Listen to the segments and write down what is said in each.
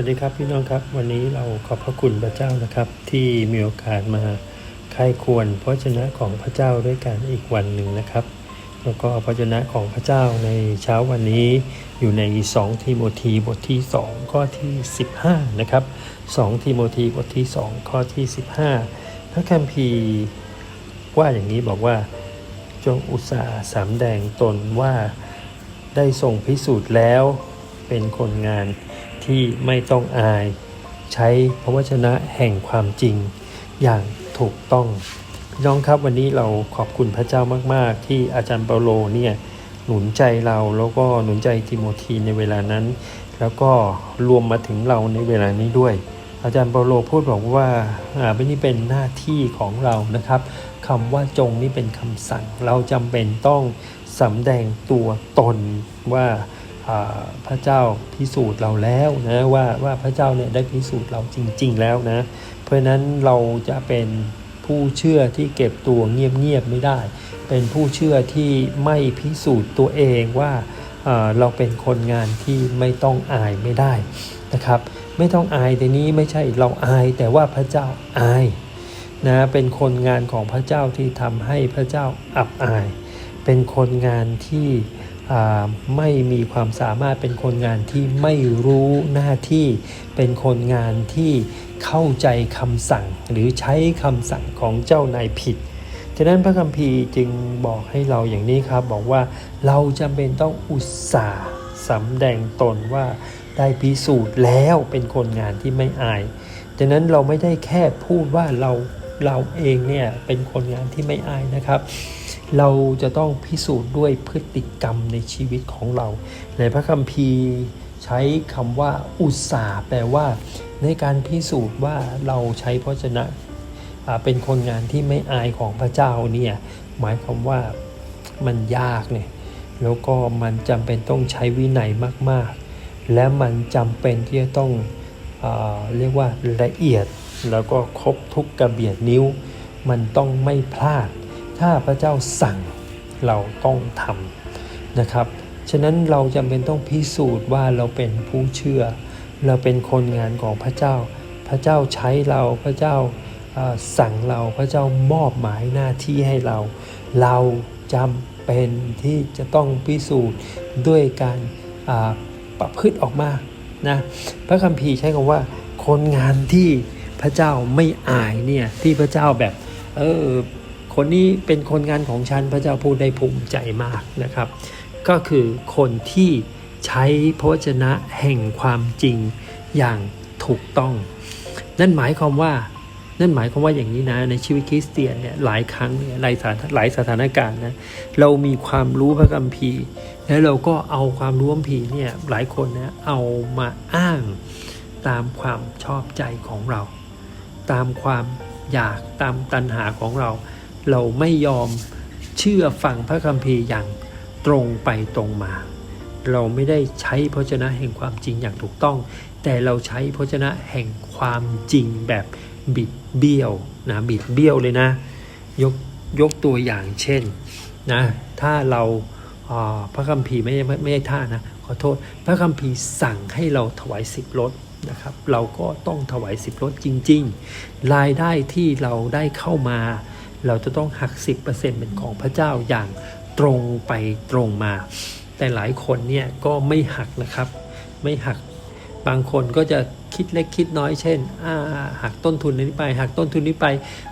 สวัสดีครับพี่น้องครับ วันนี้เราขอบพระคุณพระเจ้านะครับ ที่มีโอกาสมาใคร่ควรพระชนะของพระเจ้าด้วยกันอีกวันหนึ่งนะครับ แล้วก็พระชนะของพระเจ้าในเช้าวันนี้อยู่ใน 2 ทิโมธีบทที่ 2 ข้อที่ 15 นะครับ 2 ทิโมธีบทที่ 2 ข้อที่ 15 พระคัมภีร์ว่าอย่างนี้บอกว่าจงอุตสาห์สำแดงตนว่าได้ทรงพิสูจน์แล้วเป็นคนงาน ที่ไม่ต้องอาย ใช้พระวจนะแห่งความจริง อย่างถูกต้องพี่น้องครับวันนี้เราขอบคุณพระเจ้ามาก ๆ ที่อาจารย์เปาโลเนี่ยหนุนใจเราแล้วก็หนุนใจทิโมธีในเวลานั้น แล้วก็รวมมาถึงเราในเวลานี้ด้วย อาจารย์เปาโลพูดบอกว่าอ่าไม่นี่เป็นหน้าที่ของเรานะครับคำว่าจงนี่เป็นคำสั่ง เราจำเป็นต้องสำแดงตัวตนว่า พระเจ้าพิสูจน์เราแล้วนะว่าว่าพระเจ้าเนี่ยได้พิสูจน์เราจริง ๆ แล้วนะ เพราะฉะนั้นเราจะเป็นผู้เชื่อที่เก็บตัวเงียบๆไม่ได้ เป็นผู้เชื่อที่ไม่พิสูจน์ตัวเองว่าเราเป็นคนงานที่ไม่ต้องอายไม่ได้นะครับ ไม่ต้องอายแต่นี้ไม่ใช่เราอายแต่ว่าพระเจ้าอายนะเป็นคนงานของพระเจ้าที่ทำให้พระเจ้าอับอาย เป็นคนงานที่ ไม่มีความสามารถเป็นคนงานที่ไม่รู้หน้าที่เป็นคนงานที่เข้าใจคำสั่งหรือใช้คำสั่งของเจ้านายผิด ฉะนั้นพระคัมภีร์จึงบอกให้เราอย่างนี้ครับ บอกว่าเราจำเป็นต้องอุตส่าห์สำแดงตนว่าได้พิสูจน์แล้วเป็นคนงานที่ไม่อาย ฉะนั้นเราไม่ได้แค่พูดว่าเราเราเองเนี่ยเป็นคนงานที่ไม่อายนะครับ เราจะต้องพิสูจน์ด้วยพฤติกรรมในชีวิตของเรา ในพระคัมภีร์ใช้คำว่าอุตสาห์แปลว่า ในการพิสูจน์ว่าเราใช้พระชนะเป็นคนงานที่ไม่อายของพระเจ้าเนี่ยหมายความว่ามันยากเนี่ยแล้วก็มันจำเป็นต้องใช้วินัยมาก ๆ และมันจำเป็นที่จะต้องอเรียกว่าละเอียดแล้วก็ครบทุกกระเบียดนิ้ว มันต้องไม่พลาด ถ้าพระเจ้าสั่งเราต้องทำนะครับ ฉะนั้นเราจำเป็นต้องพิสูจน์ว่าเราเป็นผู้เชื่อ เราเป็นคนงานของพระเจ้า พระเจ้าใช้เราพระเจ้าสั่งเราพระเจ้ามอบหมายหน้าที่ให้เรา เราจำเป็นที่จะต้องพิสูจน์ด้วยการประพฤติออกมานะพระคัมภีร์ใช้คำว่า คนงานที่พระเจ้าไม่อายเนี่ยที่พระเจ้าแบบเออ คนนี้เป็นคนงานของฉันพระเจ้าพูดได้ภูมิใจมากนะครับ ก็คือคนที่ใช้พระวจนะแห่งความจริงอย่างถูกต้อง นั่นหมายความว่านั่นหมายความว่าอย่างนี้นะในชีวิตคริสเตียนเนี่ยหลายครั้งเนี่ยหลายสถานหลายสถานการณ์นะเรามีความรู้พระคัมภีร์ แล้วเราก็เอาความรู้พระคัมภีร์เนี่ยหลายคนนะเอามาอ้างตามความชอบใจของเรา ตามความอยากตามตัณหาของเรา เราไม่ยอมเชื่อฟังพระคัมภีร์อย่างตรงไปตรงมา เราไม่ได้ใช้พระชนะแห่งความจริงอย่างถูกต้อง แต่เราใช้พระชนะแห่งความจริงแบบบิดเบี้ยวนะบิดเบี้ยวเลยนะ ยกยกตัวอย่างเช่นนะถ้าเราพระคัมภีร์ไม่ใช่ไม่ไม่ใช่ท่านะขอโทษ พระคัมภีร์สั่งให้เราถวายสิบรถนะครับ เราก็ต้องถวายสิบรถจริง ๆ รายได้ที่เราได้เข้ามา เราจะต้องหัก 10%เป็นของพระเจ้าอย่างตรงไปตรงมา แต่หลายคนเนี่ยก็ไม่หักนะครับ ไม่หักบางคนก็จะคิดเล็กคิดน้อยเช่นอ่าหักต้นทุนนี้ไปหักต้นทุนนี้ไป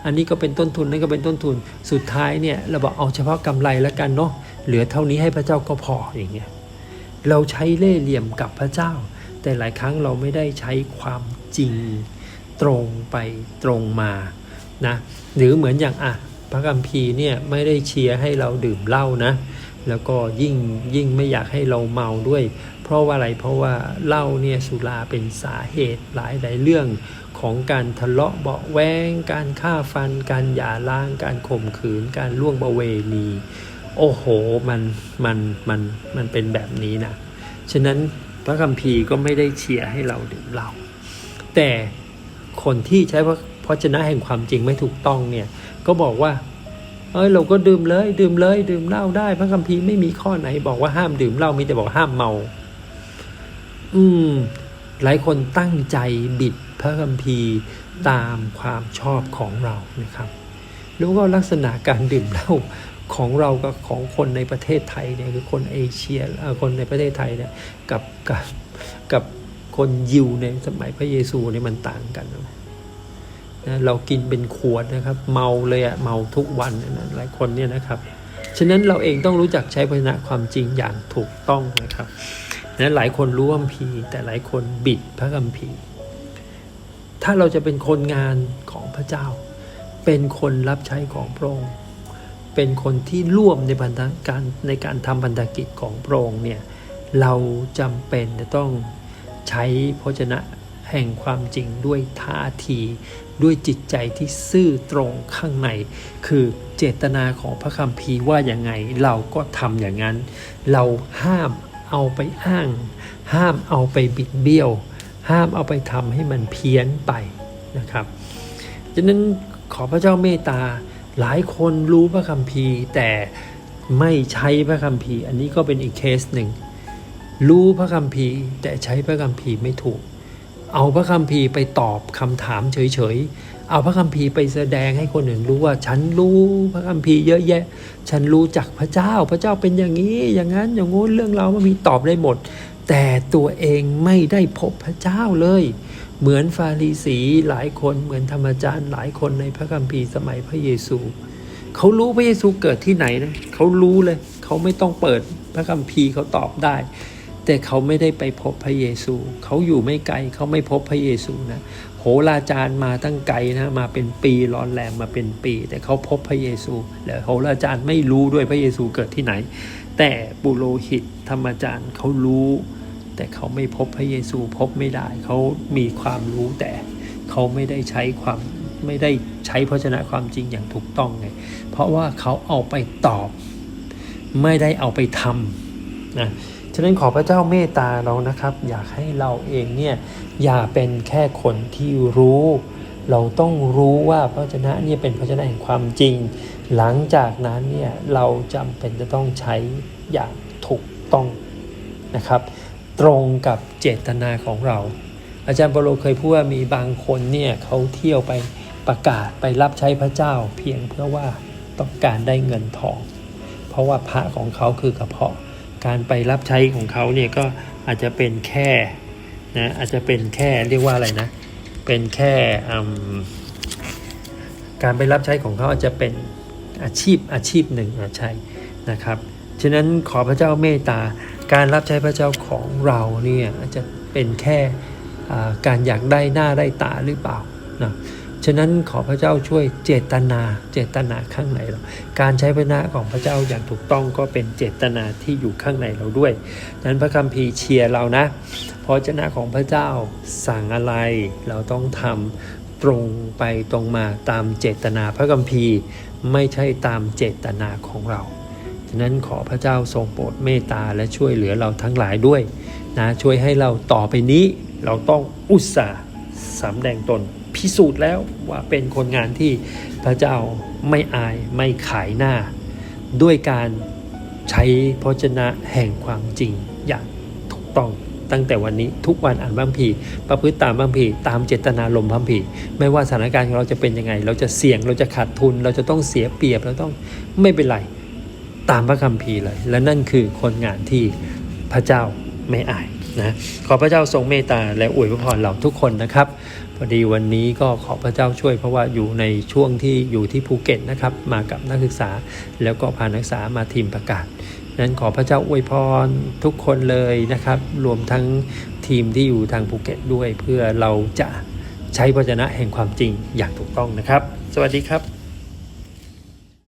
อันนี้ก็เป็นต้นทุนนั่นก็เป็นต้นทุนสุดท้ายเนี่ยเราบอกเอาเฉพาะกำไรแล้วกันเนาะเหลือเท่านี้ให้พระเจ้าก็พออย่างเงี้ยเราใช้เล่ห์เหลี่ยมกับพระเจ้า แต่หลายครั้งเราไม่ได้ใช้ความจริงตรงไปตรงมา นะหรือเหมือนอย่างอะพระคัมภีร์เนี่ยไม่ได้เชียร์ให้เราดื่มเหล้านะแล้วก็ยิ่งยิ่งไม่อยากให้เราเมาด้วย เพราะว่าอะไรเพราะว่าเหล้าเนี่ยสุราเป็นสาเหตุหลายหลายเรื่องของการทะเลาะเบาแวงการฆ่าฟัน การหย่าร้าง การข่มขืน การล่วงประเวณี โอ้โหมันมันมันมันเป็นแบบนี้นะฉะนั้นพระคัมภีร์ก็ไม่ได้เชียร์ให้เราดื่มเหล้าแต่คนที่ใช้พระ พระชนะแห่งความจริงไม่ถูกต้องเนี่ย ก็บอกว่า เอ้ยเราก็ดื่มเลย ดื่มเลย ดื่มเหล้าได้ พระคัมภีร์ไม่มีข้อไหน บอกว่าห้ามดื่มเหล้ามีแต่บอกห้ามเมา อืม หลายคนตั้งใจบิดพระคัมภีร์ตามความชอบของเรานะครับแล้วก็ลักษณะการดื่มเหล้าของเรากับของคนในประเทศไทยเนี่ยคือคนเอเชียคนในประเทศไทยเนี่ยกับกับกับคนยิวในสมัยพระเยซูเนี่ยมันต่างกันนะ เรากินเป็นขวดนะครับ เมาเลยอะเมาทุกวันนะหลายคนเนี่ยนะครับฉะนั้นเราเองต้องรู้จักใช้พจนะความจริงอย่างถูกต้องนะครับนะหลายคนรู้คัมภีร์แต่หลายคนบิดพระคัมภีร์ ถ้าเราจะเป็นคนงานของพระเจ้า เป็นคนรับใช้ของพระองค์เป็นคนที่ร่วมในพันธการในการทำพันธกิจของพระองค์เนี่ยเราจำเป็นจะต้องใช้พระชนะ แห่งความจริงด้วยท่าที ด้วยจิตใจที่ซื่อตรงข้างใน คือเจตนาของพระคัมภีร์ว่าอย่างไง เราก็ทำอย่างนั้น เราห้ามเอาไปอ้าง ห้ามเอาไปบิดเบี้ยว ห้ามเอาไปทำให้มันเพี้ยนไปนะครับฉะนั้นขอพระเจ้าเมตตาหลายคนรู้พระคัมภีร์ แต่ไม่ใช้พระคัมภีร์ อันนี้ก็เป็นอีกเคสหนึ่ง รู้พระคัมภีร์ แต่ใช้พระคัมภีร์ไม่ถูก เอาพระคัมภีร์ไปตอบคำถามเฉยๆ เอาพระคัมภีร์ไปแสดงให้คนอื่นรู้ว่า ฉันรู้พระคัมภีร์เยอะแยะ ฉันรู้จักพระเจ้า พระเจ้าเป็นอย่างนี้ อย่างนั้น อย่างงู้นเรื่องเราวมันมีตอบได้หมด แต่ตัวเองไม่ได้พบพระเจ้าเลย เหมือนฟาริสีหลายคน เหมือนธรรมจารย์หลายคนในพระคัมภีร์สมัยพระเยซูเขารู้พระเยซูเกิดที่ไหนนะเขารู้เลย เขาไม่ต้องเปิดพระคัมภีร์เขาตอบได้ แต่เขาไม่ได้ไปพบพระเยซู เขาอยู่ไม่ไกลเขาไม่พบพระเยซูนะโหราจารย์มาตั้งไกลนะมาเป็นปีร้อนแรงมาเป็นปี แต่เขาพบพระเยซูแล้วโหราจารย์ไม่รู้ด้วยพระเยซูเกิดที่ไหน แต่ปุโรหิตธรรมจารย์เขารู้ แต่เขาไม่พบพระเยซูพบไม่ได้เขามีความรู้แต่เขาไม่ได้ใช้ความไม่ได้ใช้พระชนะความจริงอย่างถูกต้องไงเพราะว่าเขาเอาไปตอบ ไม่ได้เอาไปทำนะ ฉะนั้นขอพระเจ้าเมตตาเรานะครับ อยากให้เราเองเนี่ยอย่าเป็นแค่คนที่รู้ เราต้องรู้ว่าพระชนะเนี่ยเป็นพระชนะแห่งความจริง หลังจากนั้นเนี่ยเราจำเป็นจะต้องใช้อย่างถูกต้องนะครับ ตรงกับเจตนาของเรา อาจารย์เปโลเคยพูดว่ามีบางคนเนี่ยเขาเที่ยวไปประกาศไปรับใช้พระเจ้า เพียงเพื่อว่าต้องการได้เงินทอง เพราะว่าพระของเขาคือกระเพาะ การไปรับใช้ของเขาเนี่ยก็อาจจะเป็นแค่นะอาจจะเป็นแค่เรียกว่าอะไรนะ เป็นแค่การไปรับใช้ของเขาอาจจะเป็นอาชีพอาชีพหนึ่งอาใช่นะครับฉะนั้นขอพระเจ้าเมตตาการรับใช้พระเจ้าของเราเนี่ยอาจจะเป็นแค่การอยากได้หน้าได้ตาหรือเปล่านะ ฉะนั้นขอพระเจ้าช่วยเจตนาเจตนาข้างในเรา การใช้พระนะของพระเจ้าอย่างถูกต้องก็เป็นเจตนาที่อยู่ข้างในเราด้วยนั้นพระคัมภีร์เชียร์เรานะเพราะเจนาของพระเจ้าสั่งอะไรเราต้องทำตรงไปตรงมาตามเจตนาพระคัมภีร์ไม่ใช่ตามเจตนาของเราฉะนั้นขอพระเจ้าทรงโปรดเมตตาและช่วยเหลือเราทั้งหลายด้วยนะช่วยให้เราต่อไปนี้เราต้องอุตส่าห์สำแดงตน พิสูจน์แล้วว่าเป็นคนงานที่พระเจ้าไม่อายไม่ขายหน้า ด้วยการใช้พระชนะแห่งความจริงอย่างถูกต้องตั้งแต่วันนี้ทุกวันอ่านบัมพีประพฤติตามบัมพีตามเจตนาลมบัมพีไม่ว่าสถานการณ์ของเราจะเป็นยังไง เราจะเสี่ยงเราจะขาดทุน เราจะต้องเสียเปรียบเราต้องไม่เป็นไรตามพระคัมภีร์เลย และนั่นคือคนงานที่พระเจ้าไม่อายนะขอพระเจ้าทรงเมตตาและอวยพรเราทุกคนนะครับ พอดีวันนี้ก็ขอพระเจ้าช่วยเพราะว่าอยู่ในช่วงที่อยู่ที่ภูเก็ตนะครับ มากับนักศึกษาแล้วก็พานักศึกษามาทีมประกาศนั้นขอพระเจ้าอวยพรทุกคนเลยนะครับ รวมทั้งทีมที่อยู่ทางภูเก็ตด้วย เพื่อเราจะใช้พระชนะแห่งความจริงอย่างถูกต้องนะครับ สวัสดีครับ